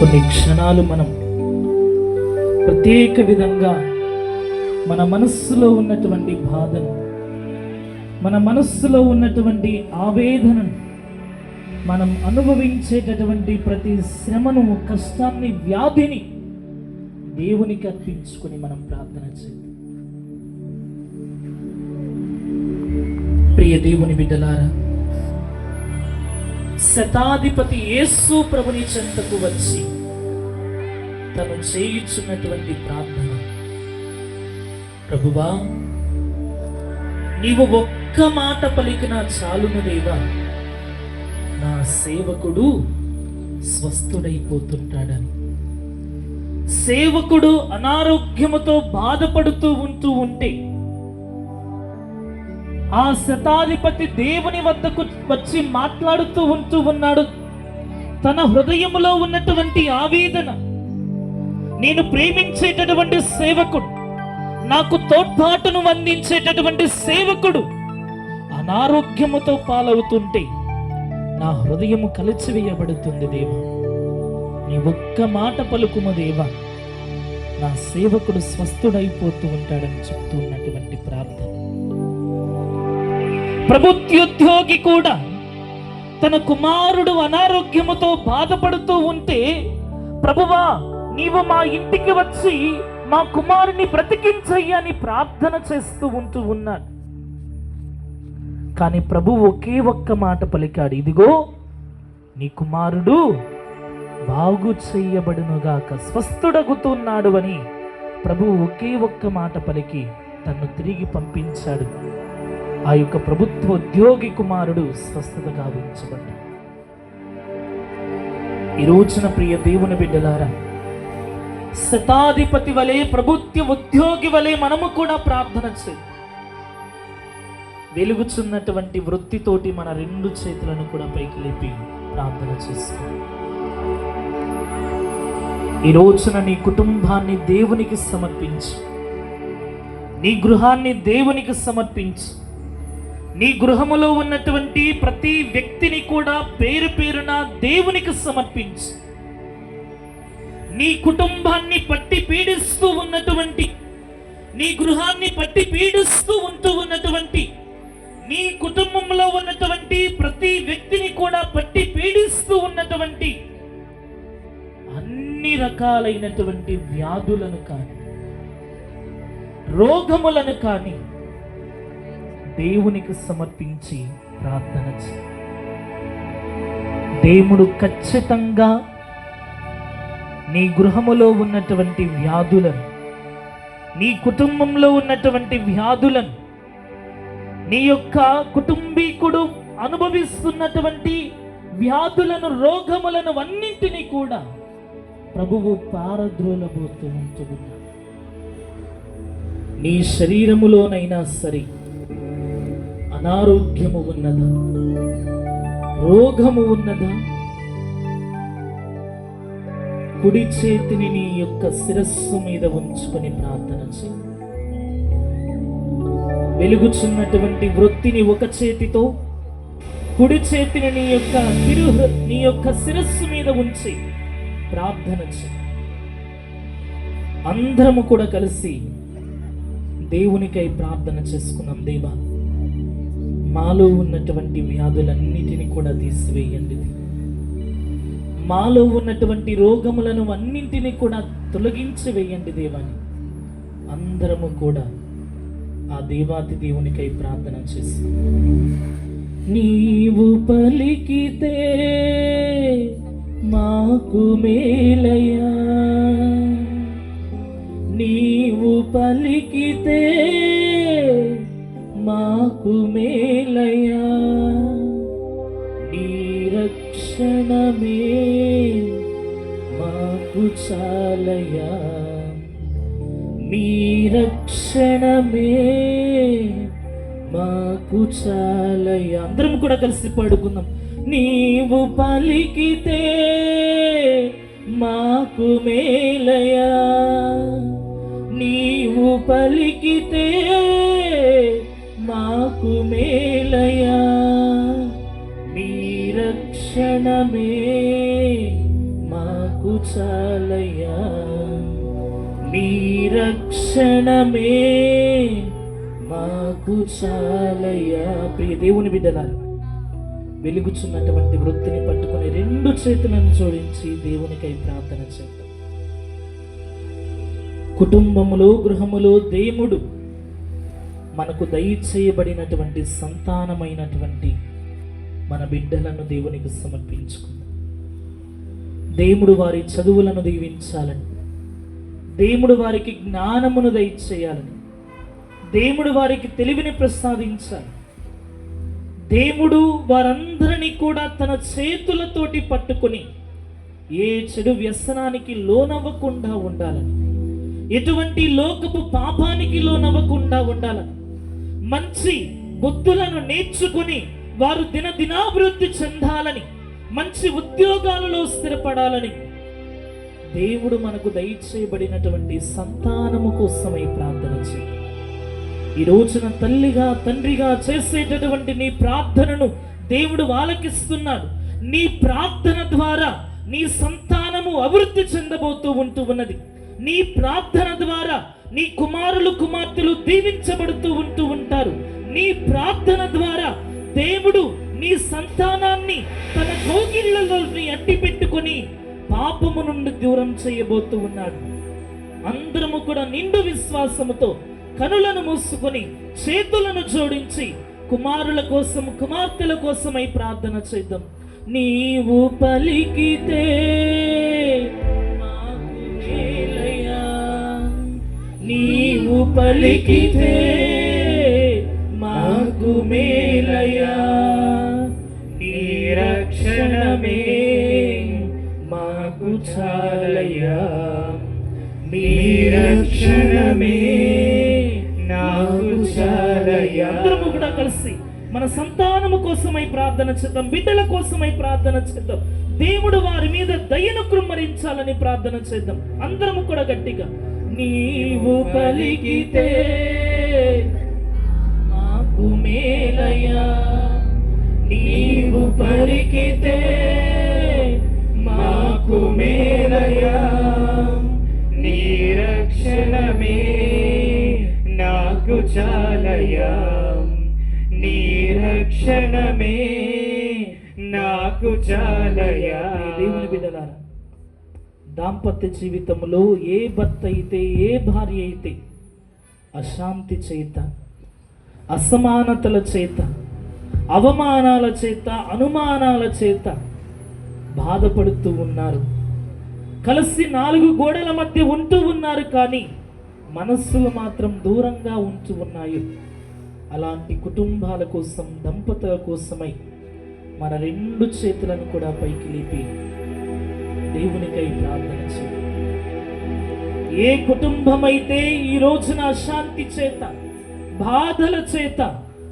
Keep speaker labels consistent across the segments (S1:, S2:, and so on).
S1: కొన్ని క్షణాలు మనం ప్రత్యేక విధంగా మన మనస్సులో ఉన్నటువంటి బాధను మన మనస్సులో ఉన్నటువంటి ఆవేదనను మనం అనుభవించేటటువంటి ప్రతి శ్రమను కష్టాన్ని వ్యాధిని దేవునికి అర్పించుకొని మనం ప్రార్థన చేద్దాం. ప్రియ దేవుని బిడ్డలారా శతాధిపతి యేసు ప్రభుని చెంతకు వచ్చి తను చేయించున్నటువంటి ప్రార్థన. ప్రభువా నీవు ఒక్క మాట పలికిన చాలును దేవా. నా సేవకుడు స్వస్థుడైపోతుంటాడని. సేవకుడు అనారోగ్యముతో బాధపడుతూ ఉంటూ ఉంటే ఆ శతాధిపతి దేవుని వద్దకు వచ్చి మాట్లాడుతూ ఉంటూ ఉన్నాడు. తన హృదయములో ఉన్నటువంటి ఆవేదన నేను ప్రేమించేటటువంటి సేవకుడు నాకు తోడ్పాటును అందించేటటువంటి సేవకుడు అనారోగ్యముతో పాలవుతుంటే నా హృదయము కలిచివేయబడుతుంది దేవా. నీ ఒక్క మాట పలుకుము దేవా. నా సేవకుడు స్వస్థుడైపోతూ ఉంటాడని చెప్తున్నటువంటి ప్రార్థన. ప్రభుత్యోద్యోగి కూడా తన కుమారుడు అనారోగ్యముతో బాధపడుతూ ఉంటే ప్రభువా నీవు మా ఇంటికి వచ్చి మా కుమారుని బ్రతికించయ్యని ప్రార్థన చేస్తూ ఉంటూ ఉన్నాడు. కానీ ప్రభు ఒకే ఒక్క మాట పలికాడు. ఇదిగో నీ కుమారుడు బాగు చేయబడునుగాక స్వస్థుడగుతున్నాడు అని ప్రభు ఒకే ఒక్క మాట పలికి తన్ను తిరిగి పంపించాడు. ఆ యొక్క ప్రభుత్వ ఉద్యోగి కుమారుడు స్వస్థత గావించబడ్డాడు. ఈ రోజున ప్రియ దేవుని బిడ్డలారా శతాధిపతి వలె ప్రభుత్వ ఉద్యోగి వలె మనము కూడా ప్రార్థన చేద్దాం వెలుగుచున్నటువంటి వృత్తితోటి మన రెండు చేతులను కూడా పైకి లేపి ప్రార్థన చేసుకో ఈ రోజున నీ కుటుంబాన్ని దేవునికి సమర్పించు. నీ గృహాన్ని దేవునికి సమర్పించు. నీ గృహములో ఉన్నటువంటి ప్రతి వ్యక్తిని కూడా పేరు పేరున దేవునికి సమర్పించు. నీ కుటుంబాన్ని పట్టి పీడిస్తూ ఉన్నటువంటి నీ గృహాన్ని పట్టి పీడిస్తూ ఉంటూ ఉన్నటువంటి నీ కుటుంబంలో ఉన్నటువంటి ప్రతి వ్యక్తిని కూడా పట్టి పీడిస్తూ ఉన్నటువంటి అన్ని రకాలైనటువంటి వ్యాధులను కానీ రోగములను కానీ దేవునికి సమర్పించి ప్రార్థన చేయి. దేవుడు ఖచ్చితంగా నీ గృహములో ఉన్నటువంటి వ్యాధులను నీ కుటుంబంలో ఉన్నటువంటి వ్యాధులను నీ యొక్క కుటుంబీకుడు అనుభవిస్తున్నటువంటి వ్యాధులను రోగములను అన్నింటినీ కూడా ప్రభువు పారద్రోలబోతూ ఉంటున్నాడు. నీ శరీరములోనైనా సరే అనారోగ్యము ఉన్నదా? రోగము ఉన్నదా? కుడి చేతిని నీ యొక్క శిరస్సు మీద ఉంచుకొని ప్రార్థన చేయి. వెలుగుచున్నటువంటి వృత్తిని ఒక చేతితో కుడి చేతిని నీ యొక్క తిరు నీ యొక్క శిరస్సు మీద ఉంచి ప్రార్థన చేయి. అందరము కూడా కలిసి దేవునికై ప్రార్థన చేసుకున్నాం దేవా మాలో ఉన్నటువంటి వ్యాధులన్నిటిని కూడా తీసివేయండి. మాలో ఉన్నటువంటి రోగములను అన్నింటినీ కూడా తొలగించి వేయండి దేవాని. అందరము కూడా ఆ దేవాతి దేవునికై ప్రార్థన చేసి నీవు పలికితే మాకు మేలయా నీవు పలికితే మాకు మేలయా నీ రక్షణమే మాకు చాలయా మీ రక్షణమే మాకు చాలయా అందరం కూడా కలిసి పడుకుందాం. నీవు పలికితే మాకు మేలయా నీవు పలికితే నాకు మేలయా? నీ రక్షణమే మాకు చాలయ్యా నీ రక్షణమే మాకు చాలయ్యా ప్రియ దేవుని బిడ్డలారు వెలుగుచున్నటువంటి వృత్తిని పట్టుకొని రెండు చేతులను జోడించి దేవునికై ప్రార్థన చేద్దాం. కుటుంబములో గృహములో దేవుడు మనకు దయచేయబడినటువంటి సంతానమైనటువంటి మన బిడ్డలను దేవునికి సమర్పించుకుందాం. దేవుడు వారి చదువులను దీవించాలని దేవుడు వారికి జ్ఞానమును దయచేయాలని దేవుడు వారికి తెలివిని ప్రసాదించాలి దేవుడు వారందరినీ కూడా తన చేతులతోటి పట్టుకొని ఏ చెడు వ్యసనానికి లోనవ్వకుండా ఉండాలని ఎటువంటి లోకపు పాపానికి లోనవ్వకుండా ఉండాలని మంచి బుద్ధులను నేర్చుకుని వారు దినదినాభివృద్ధి చెందాలని మంచి ఉద్యోగాలలో స్థిరపడాలని దేవుడు మనకు దయచేయబడినటువంటి సంతానము కోసమై ప్రార్థన చేయి. ఈ రోజున తల్లిగా తండ్రిగా చేసేటటువంటి నీ ప్రార్థనను దేవుడు ఆలకిస్తున్నాడు నీ ప్రార్థన ద్వారా నీ సంతానము అభివృద్ధి చెందబోతూ ఉంటూ ఉన్నది. నీ ప్రార్థన ద్వారా నీ కుమారులు కుమార్తెలు దీవించబడుతూ ఉంటూ ఉంటారు. నీ ప్రార్థన ద్వారా దేవుడు నీ సంతానాన్ని తన కోగిళ్ళలో అట్టి పెట్టుకొని పాపము నుండి దూరం చేయబోతూ ఉన్నాడు. అందరము కూడా నిండు విశ్వాసముతో కనులను మూసుకొని చేతులను జోడించి కుమారుల కోసం కుమార్తెల కోసమై ప్రార్థన చేద్దాం. నీవు పలికితే నీవు పలికితే మాకు మేలయా నీ రక్షణమే మాకు చాలయా నీ రక్షణమే నాకు చాలయా అందరము కూడా కలిసి మన సంతానము కోసమై ప్రార్థన చేద్దాం బిడ్డల కోసమై ప్రార్థన చేద్దాం. దేవుడు వారి మీద దయను కృమ్మరించాలని ప్రార్థన చేద్దాం. అందరము కూడా గట్టిగా నీవు పలికితే మాకు మేలయ్యా. నీవు పలికితే మాకు మేలయ్యా. నీ రక్షణమే నాకు చాలయ్యా. నీ రక్షణమే నాకు చాలయ్యా. దేవుని బిడ్డలారా దాంపత్య జీవితంలో ఏ భర్త అయితే ఏ భార్య అయితే అశాంతి చేత అసమానతల చేత అవమానాల చేత అనుమానాల చేత బాధపడుతూ ఉన్నారు. కలిసి నాలుగు గోడల మధ్య ఉంటూ ఉన్నారు కానీ మనస్సులు మాత్రం దూరంగా ఉంటూ ఉన్నాయి. అలాంటి కుటుంబాల కోసం దంపతుల కోసమై మన రెండు చేతులను కూడా పైకి లేపి దేవునికై ప్రార్థన చేయి. ఏ కుటుంబమైతే ఈ రోజున అశాంతి చేత బాధల చేత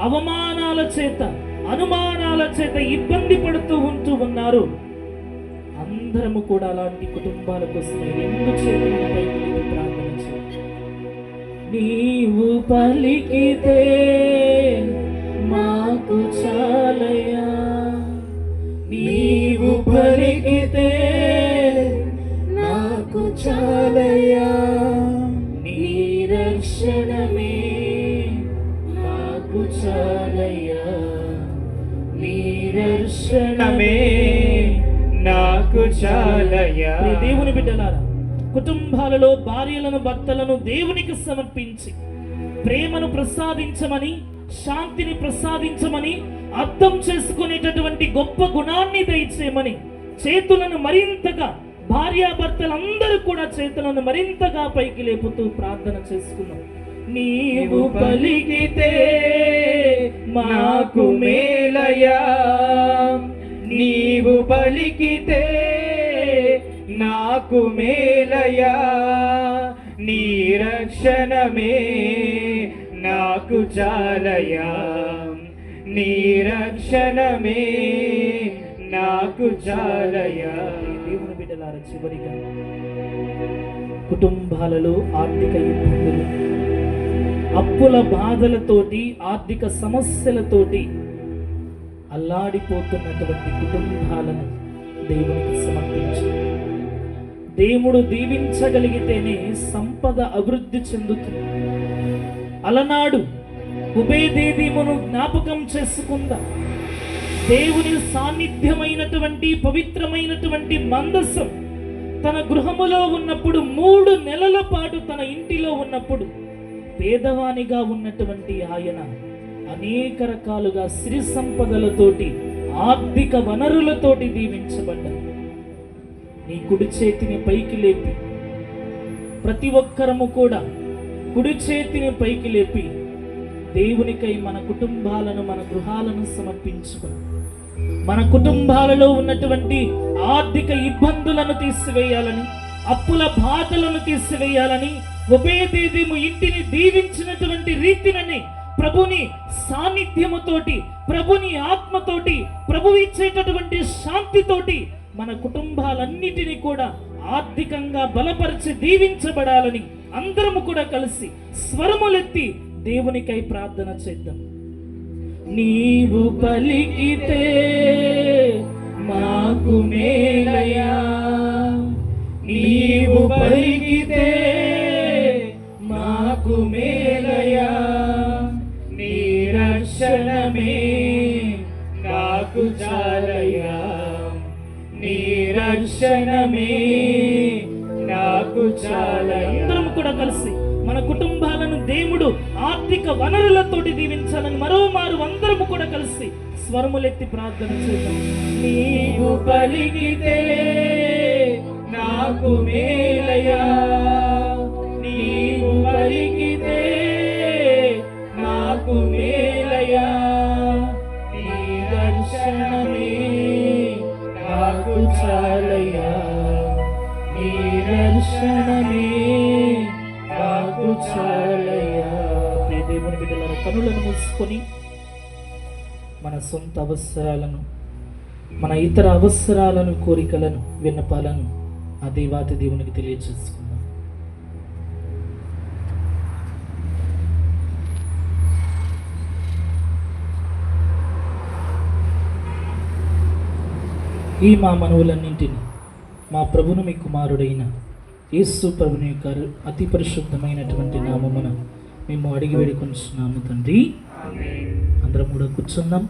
S1: అవమానాల చేత అనుమానాల చేత ఇబ్బంది పడుతూ ఉంటూ ఉన్నారు అందరము కూడా అలాంటి కుటుంబాల కోసం రెండు ప్రార్థన నీవు పలికితే మాకు చాలయా నీవు పలికి రక్షణమే నాకు చాలయ్యా. దేవుని బిడ్డలారా కుటుంబాలలో భార్యలను భర్తలను దేవునికి సమర్పించి ప్రేమను ప్రసాదించమని శాంతిని ప్రసాదించమని అర్థం చేసుకునేటటువంటి గొప్ప గుణాన్ని దయచేయమని చేతులను మరింతగా భార్యాభర్తలందరూ కూడా చేతులను మరింతగా పైకి లేపుతూ ప్రార్థన చేసుకున్నాం నీవు పలికితే
S2: నాకు మేలయా నీవు పలికితే నాకు మేలయా నీ రక్షణమే నాకు చాలయా నీ రక్షణమే నాకు చాలయా
S1: దేవుని బిడ్డలార చివరిగా కుటుంబాలలో ఆర్థిక ఇబ్బందులు అప్పుల బాధలతోటి ఆర్థిక సమస్యలతోటి అల్లాడిపోతున్నటువంటి కుటుంబాలను దేవునికి సమర్పించి. దేవుడు దీవించగలిగితేనే సంపద అభివృద్ధి చెందుతుంది. అలనాడు ఉభయదేదీమును జ్ఞాపకం చేసుకుందా? దేవుని సాన్నిధ్యమైనటువంటి పవిత్రమైనటువంటి మందస్సం తన గృహములో ఉన్నప్పుడు మూడు నెలల పాటు తన ఇంటిలో ఉన్నప్పుడు పేదవానిగా ఉన్నటువంటి ఆయన అనేక రకాలుగా సిరి సంపదలతోటి ఆర్థిక వనరులతోటి దీవించబడ్డారు నీ కుడి చేతిని పైకి లేపి ప్రతి ఒక్కరము కూడా కుడి చేతిని పైకి లేపి దేవునికై మన కుటుంబాలను మన గృహాలను సమర్పించుకొని మన కుటుంబాలలో ఉన్నటువంటి ఆర్థిక ఇబ్బందులను తీసివేయాలని అప్పుల బాధలను తీసివేయాలని ఉభయదేదేము ఇంటిని దీవించినటువంటి రీతినని ప్రభుని సాన్నిధ్యముతోటి ప్రభుని ఆత్మతోటి ప్రభు ఇచ్చేటటువంటి శాంతితోటి మన కుటుంబాలన్నిటినీ కూడా ఆర్థికంగా బలపరిచి దీవించబడాలని అందరము కూడా కలిసి స్వరములెత్తి దేవునికై ప్రార్థన చేద్దాం. నీవు పలికితే మాకు మేలయా? నీవు పలికితే రక్షణమే నాకు చాలయా అందరం కూడా కలిసి మన కుటుంబాలను దేవుడు ఆర్థిక వనరులతోటి దీవించాలని మరో మారు అందరము కూడా కలిసి స్వరములెత్తి ప్రార్థన చేద్దాం. నీవు పలికితే నాకు మేలయా నీవు పలికితే నాకు మేలయా దర్శనమే నాకు దేవుని బిడ్డలను కనులను మూసుకొని మన సొంత అవసరాలను మన ఇతర అవసరాలను కోరికలను విన్నపాలను ఆ దేవాతి దేవునికి తెలియచేసుకుందాం. ఈ మా మనవులన్నింటినీ మా ప్రభును మీ కుమారుడైన యేసు ప్రభుని యొక్క అతి పరిశుద్ధమైనటువంటి నామమున మేము అడిగి వేడుకొంచున్నాము తండ్రి. అందరం కూడా కూర్చుందాం.